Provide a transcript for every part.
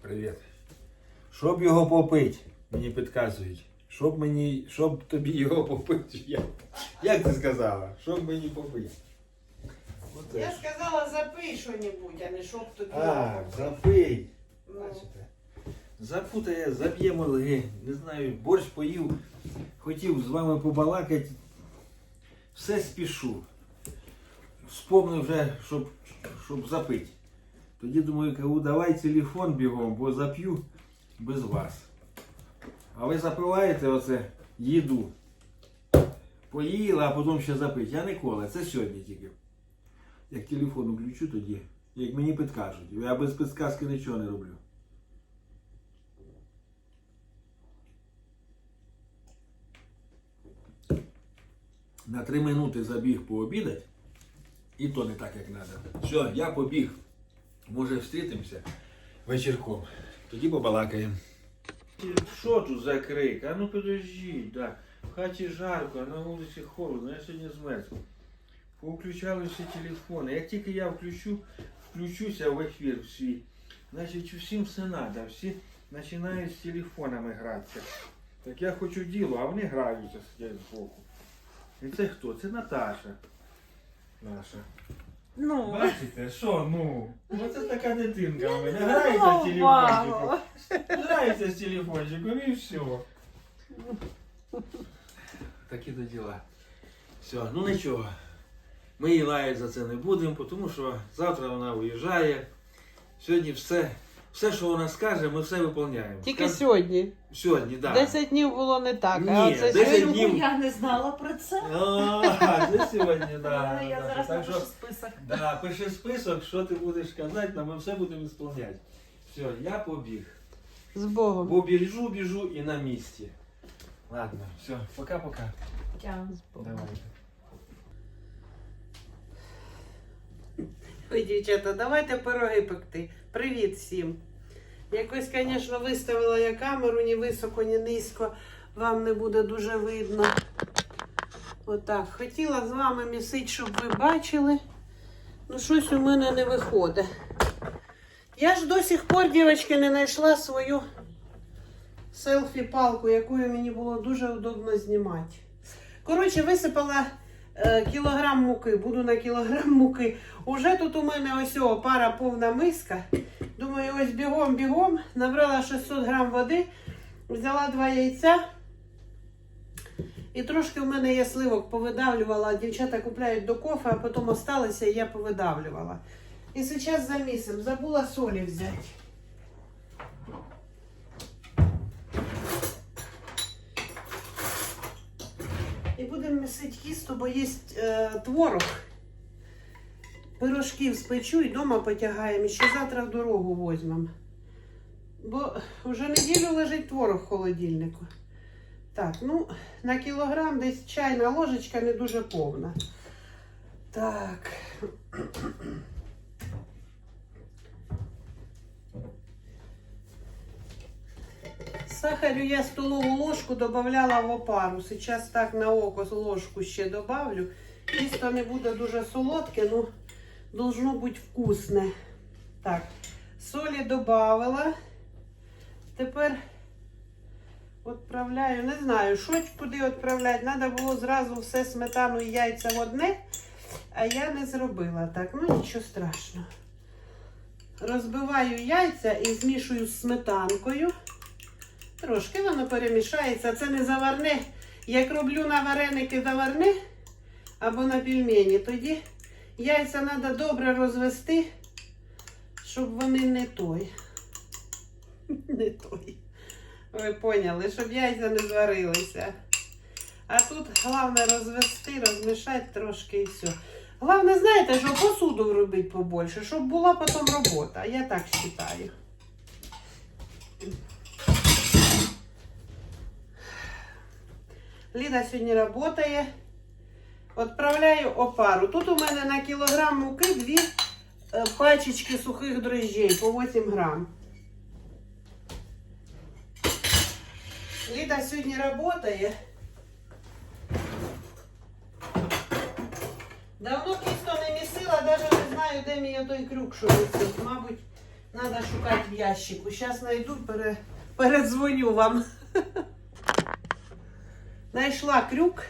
Привіт. Щоб його попити, мені підказують. Щоб мені, щоб тобі його попити. Як, як ти сказала? Щоб мені попити. Оце Я сказала, запий що-небудь, а не щоб тобі. А, запий. Ну, Бачите? Запутає, заб'є мозги. Не знаю, борщ поїв, хотів з вами побалакати. Все спішу. Вспомнив вже, щоб, щоб запити. Тоді думаю, кажу, давай телефон бігом, бо зап'ю без вас. А ви запиваєте оце їду. Поїла, а потім ще запить. Я ніколи, це сьогодні тільки. Як телефон включу тоді, як мені підкажуть. Я без підказки нічого не роблю. На три минути забіг пообідати. І то не так, як треба. Все, я побіг. Може, встрітимося вечірком. Тоді побалакаємо. Що тут за крик? А ну подождіть, да. В хаті жарко, а на вулиці холодно, я сьогодні змерз. Повключали всі телефони. Як тільки я включу, включуся в ефір свій, значить всім все треба. Всі починають з телефонами гратися. Так я хочу діло, а вони граються сидять збоку. І це хто? Це Наташа. Наша. Ну, Бачите, що, ну? Ну це така дитинка в мене. Ну, Грається з телефончиком. Грається з телефончиком і все. Такі до діла. Все, ну нічого. Ми її лаяти за це не будемо, тому що завтра вона виїжджає. Сьогодні все, все, що вона скаже, ми все виконуємо. Тільки сьогодні. Сьогодні, так. Десять днів було не так, Ні, а оце 10 сьогодні. днів. Я не знала про це. А, це сьогодні, Але так. я зараз Так напишу що, список. да, пиши список, що ти будеш казати, але ми все будемо виконувати. Все, я побіг. З Богом. Бо біжу, біжу і на місці. Ладно, все, пока-пока. Тя. Давайте. Ой, дівчата, давайте пироги пекти. Привіт всім. Якось, звісно, виставила я камеру ні високо, ні низько. Вам не буде дуже видно. Отак. Хотіла з вами місити, щоб ви бачили. Ну, щось у мене не виходить. Я ж до сих пор, дівчатки, не знайшла свою селфі-палку, якою мені було дуже удобно знімати. Коротше, висипала е, кілограм муки, буду на кілограм муки. Уже тут у мене ось о, пара повна миска. Думаю, ось бігом-бігом. Набрала 600 грам води, взяла два яйця. І трошки в мене є сливок, повидавлювала. Дівчата купляють до кофе, а потім осталося, і я повидавлювала. І зараз замісим. Забула солі взяти. І будемо місити кісту, бо є е, творог. Пирожків спечу і вдома потягаємо. Ще завтра в дорогу візьмемо. Бо вже неділю лежить творог в холодильнику. Так, ну, на кілограм десь чайна ложечка не дуже повна. Так. Сахарю я столову ложку додавала в опару. Зараз так на око ложку ще добавлю. Тісто не буде дуже солодке, ну должно бути вкусне. Так, солі додавила. Тепер відправляю, не знаю, що куди відправляти. Треба було зразу все сметану і яйця в одне, а я не зробила так. Ну нічого страшного. Розбиваю яйця і змішую з сметанкою. Трошки воно перемішається. Це не заварне. Як роблю на вареники заварне або на пельмені, тоді яйця треба добре розвести, щоб вони не той. Не той. Ви поняли, щоб яйця не зварилися. А тут головне розвести, розмішати трошки і все. Головне, знаєте, що посуду робити побольше, щоб була потім робота. Я так вважаю. Ліда сьогодні працює. Відправляю опару. Тут у мене на кілограм муки дві е, пачечки сухих дрожжей по 8 грам. Ліда сьогодні працює. Давно тісто не місила, навіть не знаю, де мій той крюк, що висить. Мабуть, Надо шукати в ящику. Зараз знайду, пере... передзвоню вам. Знайшла крюк.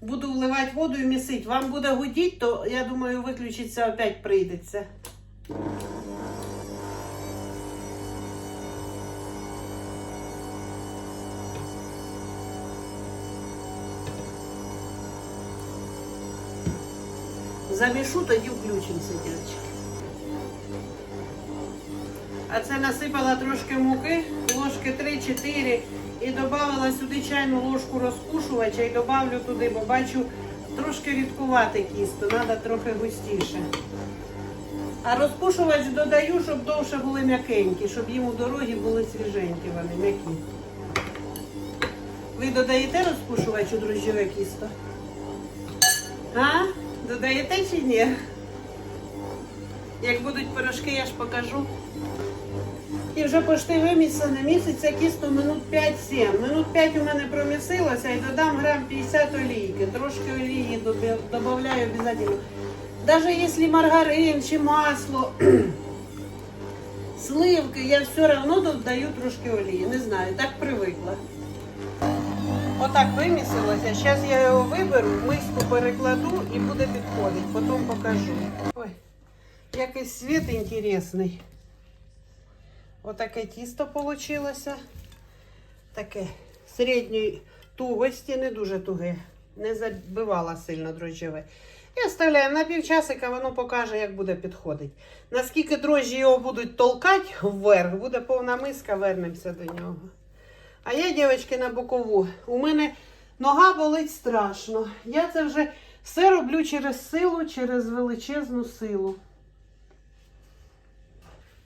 Буду вливати воду і місити. Вам буде гудіти, то я думаю, виключиться опять прийдеться. Замішу, тоді включимося, дівчатки. А це насипала трошки муки, ложки 3-4 і додала сюди чайну ложку розпушувача і додавлю туди, бо бачу трошки рідкувати кісто, треба трохи густіше. А розпушувач додаю, щоб довше були м'якенькі, щоб їм у дорогі були свіженькі вони, м'які. Ви додаєте розпушувач у дрожжеве кісто? А? Додаєте чи ні? Як будуть пирожки, я ж покажу. І вже почти вимісане місяця кісто минут 5-7. Минут 5 у мене промісилося і додам грам 50 олійки. Трошки олії додаю обов'язково. Навіть якщо маргарин чи масло, сливки, я все одно додаю трошки олії. Не знаю, так привикла. Отак вимісилося. Зараз я його виберу, миску перекладу і буде підходити. Потім покажу. Ой, якийсь світ інтересний. Отаке тісто вийшло. Таке середньої тугості, не дуже туге. Не забивала сильно дрожжеве. І оставляємо на півчасика, воно покаже, як буде підходити. Наскільки дрожжі його будуть толкати вверх, буде повна миска, вернемося до нього. А я, дівчатки, на бокову. У мене нога болить страшно. Я це вже все роблю через силу, через величезну силу.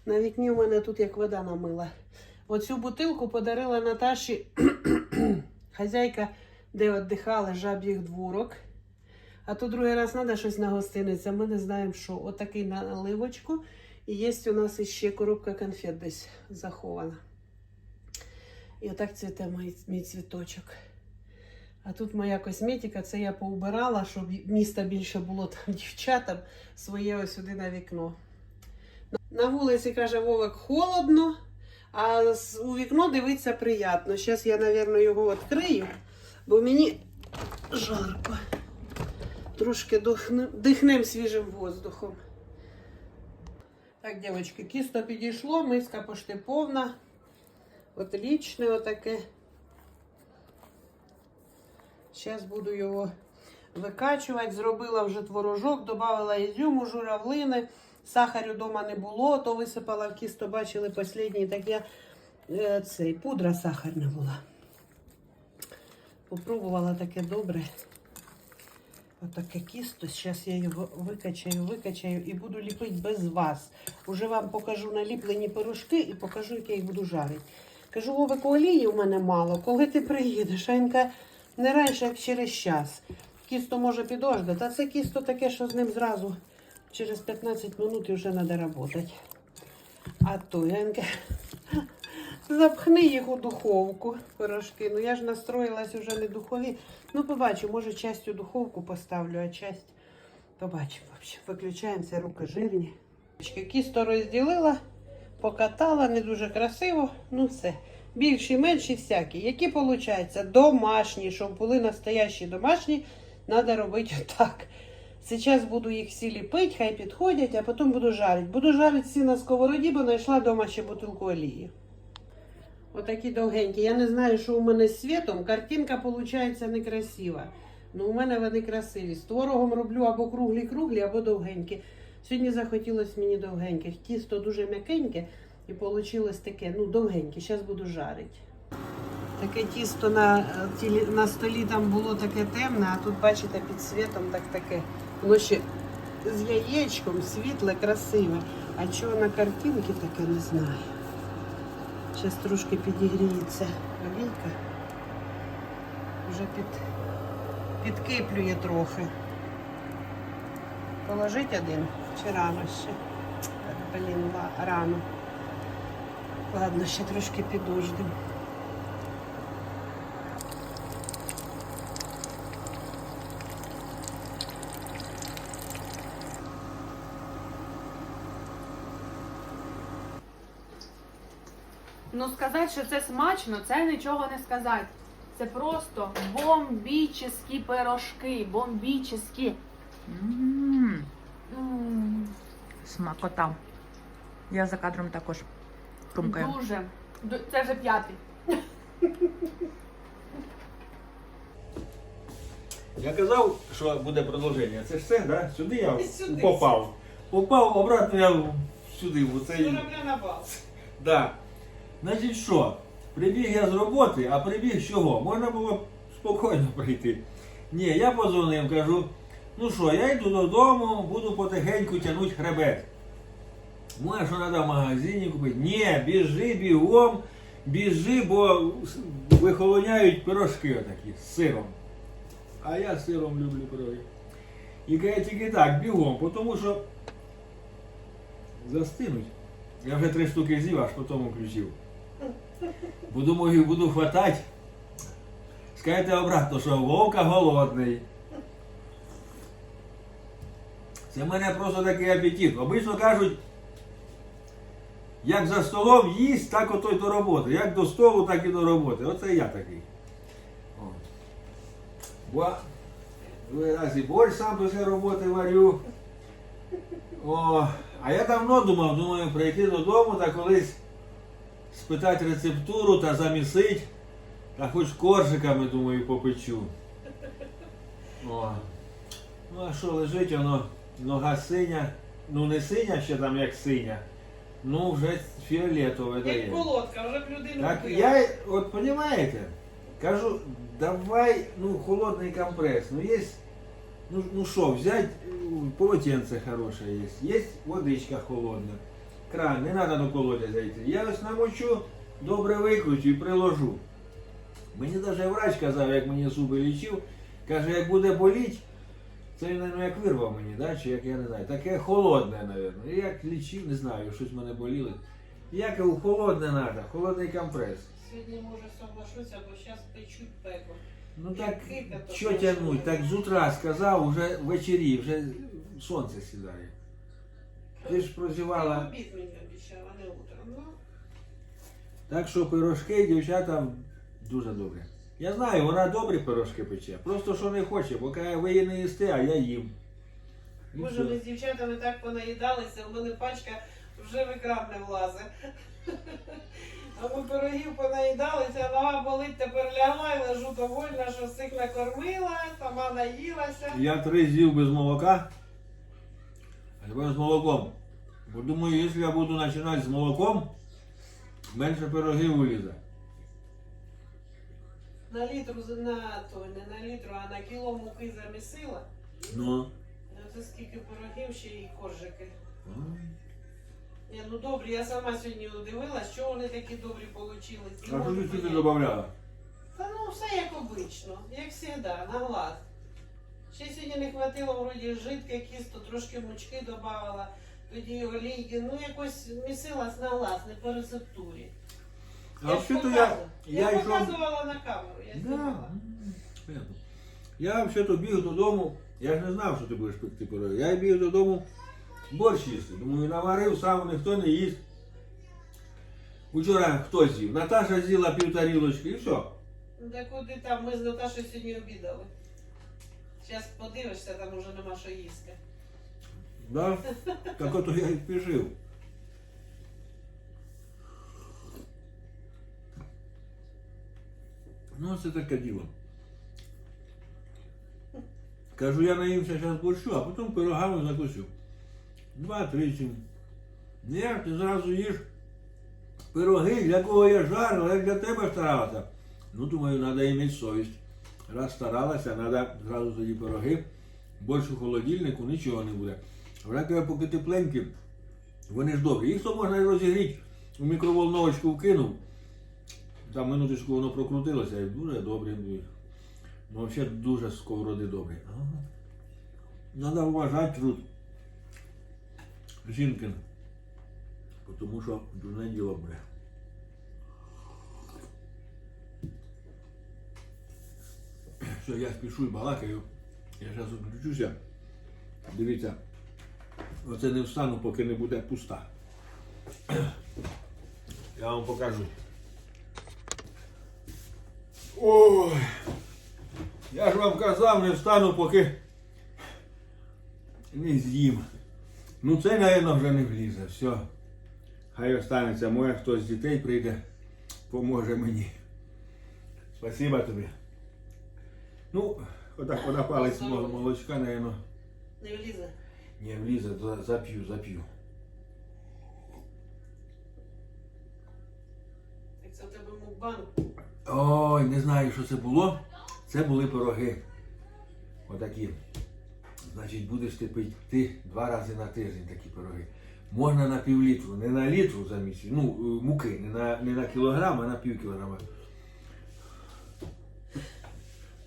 На вікні у мене тут як вода намила. Оцю бутилку подарила Наташі хазяйка, де віддихали жаб'їх дворок. А то другий раз треба щось на гостиниці. Ми не знаємо, що. Отакий на наливочку. І є у нас іще коробка конфет десь захована. І отак цвіте мій, мій цвіточок. А тут моя косметика, це я поубирала, щоб міста більше було там дівчатам своє ось сюди на вікно. На вулиці, каже Вовик, холодно, а у вікно дивитися приємно. Зараз я, мабуть, його відкрию, бо мені жарко. Трошки дихнем, свіжим воздухом. Так, дівчатки, кісто підійшло, миска почти повна. Отлічне отаке. Зараз буду його викачувати. Зробила вже творожок, додала ізюму, журавлини. Сахарю вдома не було, то висипала в кісто, бачили останній, так я е, цей, пудра сахарна була. Попробувала таке добре. Отаке кісто. Зараз я його викачаю, викачаю і буду ліпити без вас. Уже вам покажу наліплені пирожки і покажу, як я їх буду жарити. Кажу, Вовик, олії у мене мало. Коли ти приїдеш? А він каже, не раніше, як через час. Кісто може підождати, а це кісто таке, що з ним зразу через 15 минут вже треба працювати. А то я запхни їх у духовку, пирожки. Ну я ж настроїлась вже не духові. Ну, побачу, може, часть у духовку поставлю, а часть побачимо. Виключаємося, руки жирні. Кісто розділила, покатала, не дуже красиво. Ну все. Більші, менші, всякі. Які виходять домашні, щоб були настоящі домашні, треба робити отак. Зараз буду їх всі ліпити, хай підходять, а потім буду жарити. Буду жарити всі на сковороді, бо знайшла вдома ще бутилку олії. Отакі довгенькі. Я не знаю, що у мене з світом. Картинка виходить некрасива. Ну, у мене вони красиві. З творогом роблю або круглі-круглі, або довгенькі. Сьогодні захотілося мені довгеньких. Тісто дуже м'якеньке і вийшло таке, ну, довгеньке. Зараз буду жарити. Таке тісто на, е, на столі там було таке темне, а тут, бачите, під світом так таке. Воно ще з яєчком, світле, красиве. А чого на картинці таке не знаю. Зараз трошки підігріється олійка. Вже під, підкиплює трохи. Положить один чи рано ще. Блін, рано. Ладно, ще трошки підождемо. Ну сказати, що це смачно, це нічого не сказати. Це просто бомбічні пирожки, бомбічні. М, М, Смакота. Я за кадром також крумкаю. Дуже. Це вже п'ятий. Я казав, що буде продовження. Це ж це, да? Сюди я Сюди. попав. Попав обратно я сюди, в. Корабля на бал. Да. Значить що? Прибіг я з роботи, а прибіг чого? Можна було спокійно прийти. Ні, я позвонив, кажу, ну що, я йду додому, буду потихеньку тягнути хребет. Може, що треба в магазині купити? Ні, біжи бігом, біжи, бо вихолоняють пирожки отакі з сиром. А я сиром люблю пироги. І каже, тільки так, бігом, тому що застинуть. Я вже три штуки з'їв, аж потім включив. Бо думаю, буду хватати. Скажете обратно, що вовка голодний. Це в мене просто такий апетит. Обично кажуть, як за столом їсть, так ото й до роботи. Як до столу, так і до роботи. Оце я такий. О. Бо другий раз і борщ сам після роботи варю. О, а я давно думав, думаю, прийти додому та колись спитати рецептуру та замісить, та хоч коржиками, думаю, попечу. О. Ну а що, лежить воно, нога синя, ну не синя ще там як синя, ну вже фіолетове Як дає. колодка, вже б людину Так вбила. я, от понимаете, кажу, давай, ну, холодный компресс. Ну, есть, ну, ну что, взять, э, полотенце хорошее есть, есть водичка холодна, кран, не надо до колодязя зайти. Я ось намочу, добре викручу і приложу. Мені навіть врач казав, як мені зуби лічив, каже, як буде боліть, це він, ну, як вирвав мені, да? чи як я не знаю, таке холодне, мабуть. Як лічив, не знаю, щось мене боліло. Я кажу, холодне треба, холодний компрес. Сьогодні може соглашуся, бо зараз печуть пеку. Ну так, що тягнуть? Так з утра сказав, вже ввечері, вже сонце сідає. Ти ж прозівала. обід мені обіцяла, не утром. Ну, Так що пирожки дівчата дуже добрі. Я знаю, вона добрі пирожки пече. Просто що не хоче, бо каже, ви її не їсте, а я їм. І Боже, все. ми з дівчатами так понаїдалися, у мене пачка вже в екран не влазить. А ми пирогів понаїдалися, нога болить, тепер лягла і лежу довольна, що всіх накормила, сама наїлася. Я три з'їв без молока, тепер з молоком. Бо думаю, якщо я буду починати з молоком, менше пирогів вилізе. На літру, на то, не на літру, а на кіло муки замісила. Ну. Ну, Це скільки пирогів ще і коржики. Ой. Ні, ну добрі, я сама сьогодні удивилась, що вони такі добрі получились. І А що ти сюди додавала? Та ну все як обично, як завжди, на глаз. Ще сьогодні не хватило вроді жидке кісто, трошки мучки додавала, тоді олійки, ну якось місилась на глаз, не по рецептурі. А ж взагалі-то я, показувала. я, я йшов... показувала на камеру, я Да. знімала. понятно. Я взагалі-то біг додому, я ж не знав, що ти будеш пекти пироги. Я біг додому борщ їсти. Думаю, наварив сам, ніхто не їсть. Вчора хто з'їв? Наташа з'їла пів тарілочки і все. Ну так куди там, ми з Наташою сьогодні обідали. Зараз подивишся, там уже нема що їсти. Да? Так ото я і спішив. Ну, це таке діло. Кажу, я наївся зараз борщу, а потім пирогами закусю. Два-три чим. Ні, ти зразу їш пироги, для кого я жарила, як для тебе старалася. Ну, думаю, треба іметь совість. Раз старалася, треба зразу тоді пироги. Більше в холодильнику нічого не буде. Вона каже, поки тепленькі, вони ж добрі. Їх то можна і розігріти. У мікроволновочку вкинув. Там минуточку воно прокрутилося і дуже добре. Ну, взагалі дуже сковороди добрі. Треба вважати труд жінки. Тому що дурне діло буде. Все, я спішу і балакаю. Я зараз відключуся. Дивіться, оце не встану, поки не буде пуста. Я вам покажу. Ой. Я ж вам казав, не встану, поки не з'їм. Ну це, напевно, вже не влізе. Все. Хай останеться моє, хтось з дітей прийде, поможе мені. Спасибо тобі. Ну, отак вода палець мол- молочка, напевно, Не влізе. не влізе, за- зап'ю, зап'ю. Як це в тебе мукбанк. Ой, не знаю, що це було. Це були пироги. Отакі. Значить, будеш ти пити два рази на тиждень такі пироги. Можна на півлітру, не на літру за місяць, ну, е, муки, не на, не на кілограм, а на пів кілограма.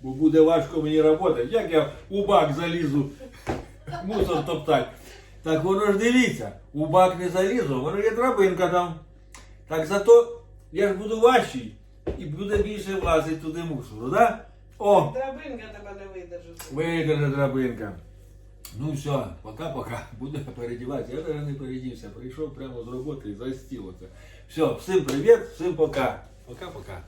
Бо буде важко мені працювати. Як я у бак залізу, мусор топтати. Так воно ж дивіться, у бак не залізу, воно є драбинка там. Так зато я ж буду важчий і буде більше влазити туди мусору, да? О! Драбинка тебе не видержить. Видержи драбинка. Ну все, пока-пока. Буду передіватися. Я навіть не передівся. Прийшов прямо з роботи і за стіл оце. Все, всім привіт, всім пока. Пока-пока.